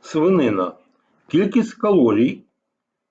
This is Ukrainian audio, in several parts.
Свинина. Кількість калорій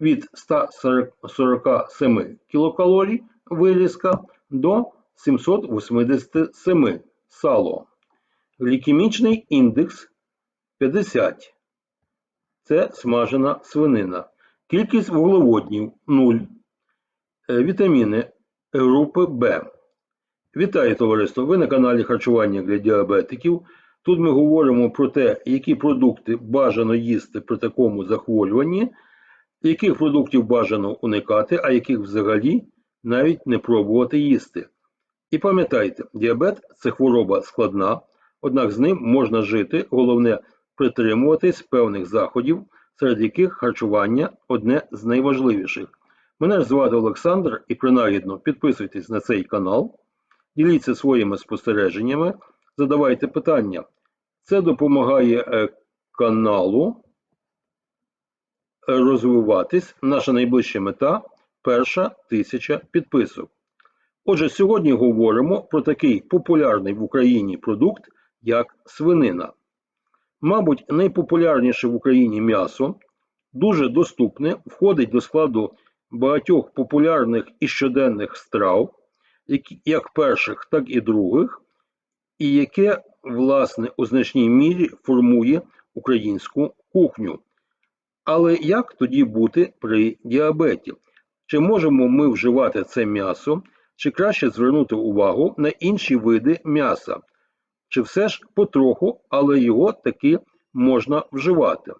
від 147 кілокалорій вирізка до 787 сало. Глікемічний індекс 50. Це смажена свинина. Кількість вуглеводнів 0. Е, Вітаміни групи Б. Вітаю товариство! Ви на каналі Харчування для діабетиків. Тут ми говоримо про те, які продукти бажано їсти при такому захворюванні, яких продуктів бажано уникати, а яких взагалі навіть не пробувати їсти. І пам'ятайте, діабет це хвороба складна, однак з ним можна жити, головне притримуватись певних заходів, серед яких харчування одне з найважливіших. Мене ж звати Олександр і принагідно підписуйтесь на цей канал, діліться своїми спостереженнями, задавайте питання. Це допомагає е, каналу розвиватись. Наша найближча мета перша тисяча підписок. Отже, сьогодні говоримо про такий популярний в Україні продукт, як свинина. Мабуть, найпопулярніше в Україні м'ясо, дуже доступне, входить до складу багатьох популярних і щоденних страв, як перших, так і других, і яке, власне, у значній мірі формує українську кухню. Але як тоді бути при діабеті? Чи можемо ми вживати це м'ясо, чи краще звернути увагу на інші види м'яса? Чи все ж потроху, але його таки можна вживати?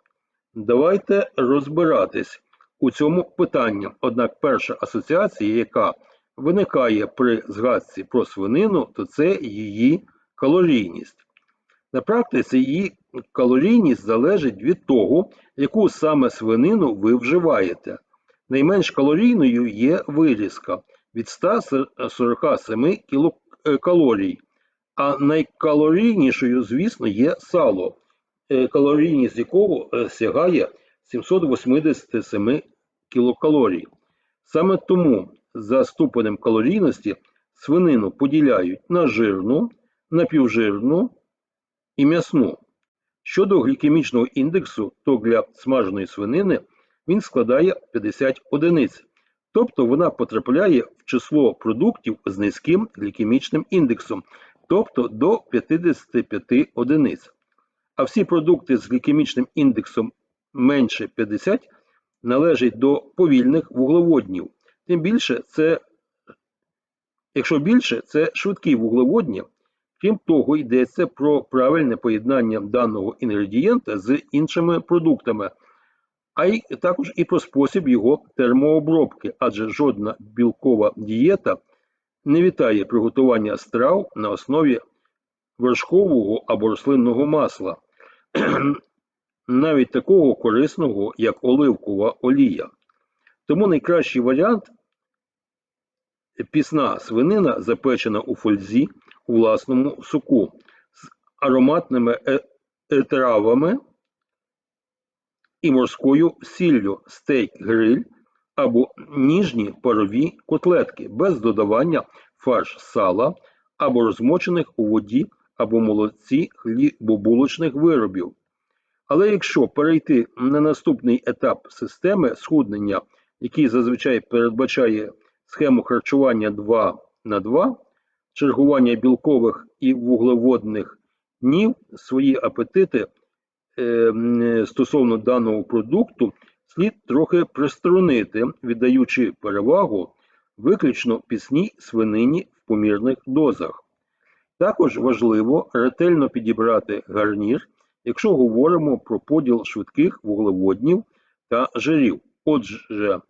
Давайте розбиратись у цьому питанні. Однак перша асоціація, яка виникає при згадці про свинину, то це її калорійність. На практиці її калорійність залежить від того, яку саме свинину ви вживаєте. Найменш калорійною є вирізка від 147 кілокалорій, а найкалорійнішою, звісно, є сало, е, калорійність якого е, сягає 787 кілокалорій. Саме тому за ступенем калорійності свинину поділяють на жирну, напівжирну і м'ясну. Щодо глікемічного індексу, то для смаженої свинини він складає 50 одиниць, тобто вона потрапляє в число продуктів з низьким глікемічним індексом, тобто до 55 одиниць. А всі продукти з глікемічним індексом менше 50 належать до повільних вуглеводнів. Тим більше це, якщо більше, це швидкі вуглеводні. Крім того, йдеться про правильне поєднання даного інгредієнта з іншими продуктами, а й також і про спосіб його термообробки, адже жодна білкова дієта не вітає приготування страв на основі вершкового або рослинного масла, навіть такого корисного, як оливкова олія. Тому найкращий варіант пісна свинина, запечена у фользі у власному соку з ароматними е- травами і морською сіллю стейк-гриль або ніжні парові котлетки без додавання фарш сала або розмочених у воді або молоці хлібобулочних виробів. Але якщо перейти на наступний етап системи схуднення, який зазвичай передбачає схему харчування 2 на 2, чергування білкових і вуглеводних днів, свої апетити е, стосовно даного продукту слід трохи приструнити, віддаючи перевагу виключно пісній свинині в помірних дозах. Також важливо ретельно підібрати гарнір, якщо говоримо про поділ швидких вуглеводнів та жирів. Отже,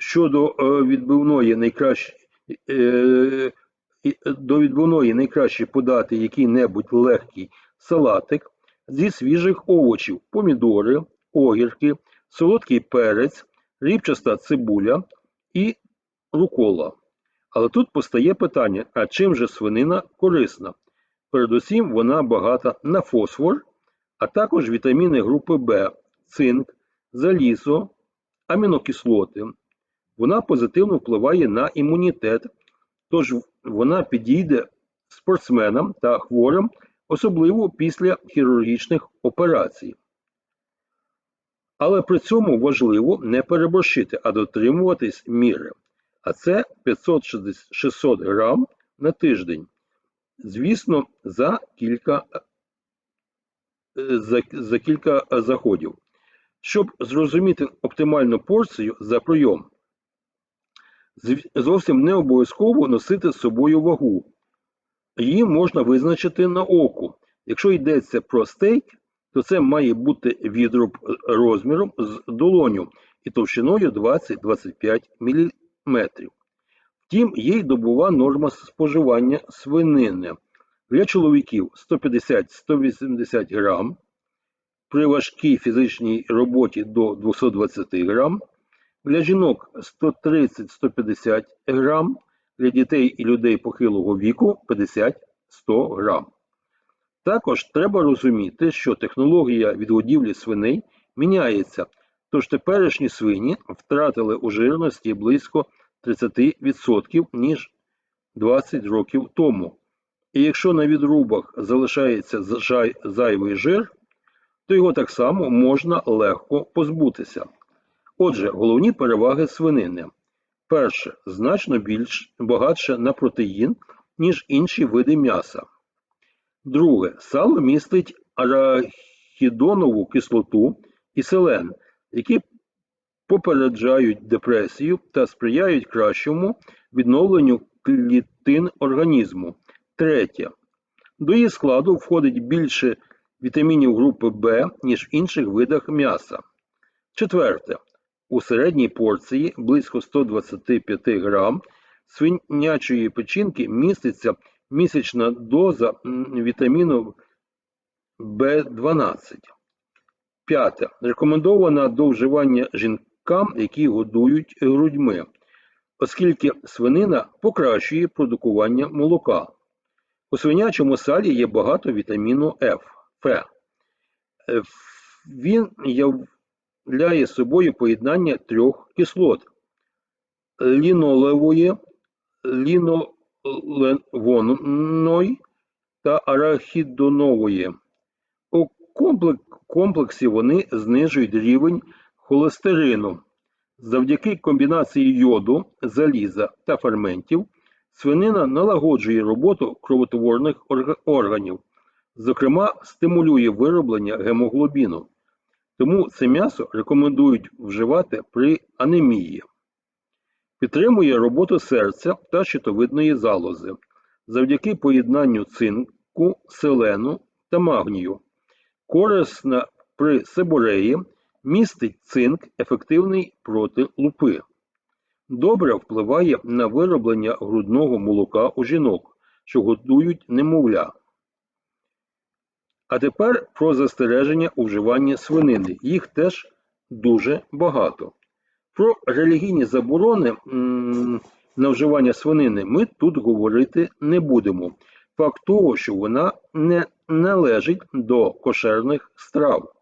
щодо е, відбивної найкраще е, до відбивної найкраще подати який-небудь легкий салатик зі свіжих овочів, помідори, огірки, солодкий перець, рібчаста цибуля і рукола. Але тут постає питання: а чим же свинина корисна? Передусім, вона багата на фосфор, а також вітаміни групи В, цинк, залізо, амінокислоти. Вона позитивно впливає на імунітет, тож вона підійде спортсменам та хворим, особливо після хірургічних операцій. Але при цьому важливо не переборщити, а дотримуватись міри. А це 500-600 грам на тиждень. Звісно, за кілька, е, за, за кілька заходів. Щоб зрозуміти оптимальну порцію за прийом, зовсім не обов'язково носити з собою вагу. Її можна визначити на оку. Якщо йдеться про стейк, то це має бути відруб е, розміром з долоню і товщиною 20-25 мм. Втім, є й добова норма споживання свинини. Для чоловіків 150-180 грам, при важкій фізичній роботі до 220 грам, для жінок 130-150 грам, для дітей і людей похилого віку 50-100 грам. Також треба розуміти, що технологія відгодівлі свиней міняється, тож теперішні свині втратили у жирності близько 30% ніж 20 років тому. І якщо на відрубах залишається зайвий жир, то його так само можна легко позбутися. Отже, головні переваги свинини. Перше, значно більш багатше на протеїн, ніж інші види м'яса. Друге, сало містить арахідонову кислоту і селен, які попереджають депресію та сприяють кращому відновленню клітин організму. Третє. До її складу входить більше вітамінів групи В, ніж в інших видах м'яса. Четверте. У середній порції близько 125 грам свинячої печінки міститься місячна доза вітаміну В12. П'яте. Рекомендована до вживання жінкам, які годують грудьми, оскільки свинина покращує продукування молока. У свинячому салі є багато вітаміну F, Ф. Е, Він являє собою поєднання трьох кислот лінолевої, ліноленової та арахідонової. У комплексі вони знижують рівень холестерину. Завдяки комбінації йоду, заліза та ферментів свинина налагоджує роботу кровотворних органів, зокрема стимулює вироблення гемоглобіну. Тому це м'ясо рекомендують вживати при анемії. Підтримує роботу серця та щитовидної залози завдяки поєднанню цинку, селену та магнію. Корисна при себореї містить цинк, ефективний проти лупи. Добре впливає на вироблення грудного молока у жінок, що годують немовля. А тепер про застереження у вживанні свинини. Їх теж дуже багато. Про релігійні заборони на вживання свинини ми тут говорити не будемо. Факт того, що вона не належить до кошерних страв.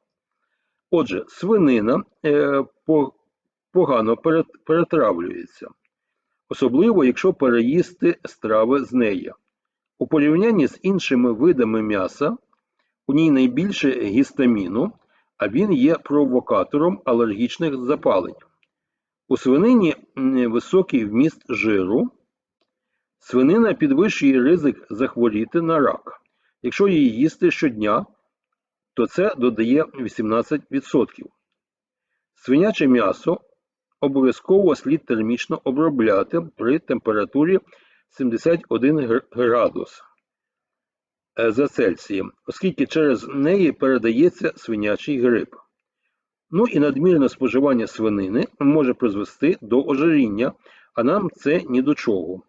Отже, свинина е, по- погано перетравлюється, особливо якщо переїсти страви з неї. У порівнянні з іншими видами м'яса у ній найбільше гістаміну, а він є провокатором алергічних запалень. У свинині високий вміст жиру. Свинина підвищує ризик захворіти на рак. Якщо її їсти щодня, то це додає 18%. Свиняче м'ясо обов'язково слід термічно обробляти при температурі 71 гр- градус за Цельсієм, оскільки через неї передається свинячий грип. Ну і надмірне споживання свинини може призвести до ожиріння, а нам це ні до чого.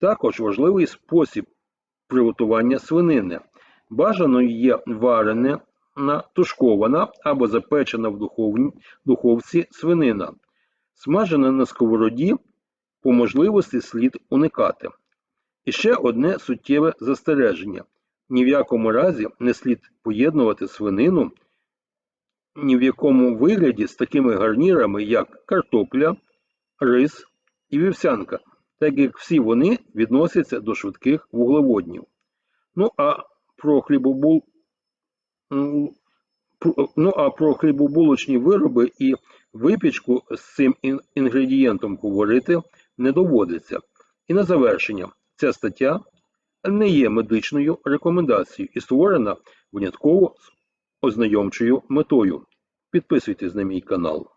Також важливий спосіб приготування свинини. Бажано є варена, тушкована або запечена в духовці свинина. Смажена на сковороді по можливості слід уникати. І ще одне суттєве застереження: ні в якому разі не слід поєднувати свинину ні в якому вигляді з такими гарнірами, як картопля, рис і вівсянка, так як всі вони відносяться до швидких вуглеводнів. Ну а про хлібобул... ну, а про хлібобулочні вироби і випічку з цим інгредієнтом говорити не доводиться. І на завершення, ця стаття не є медичною рекомендацією і створена винятково ознайомчою метою. Підписуйтесь на мій канал.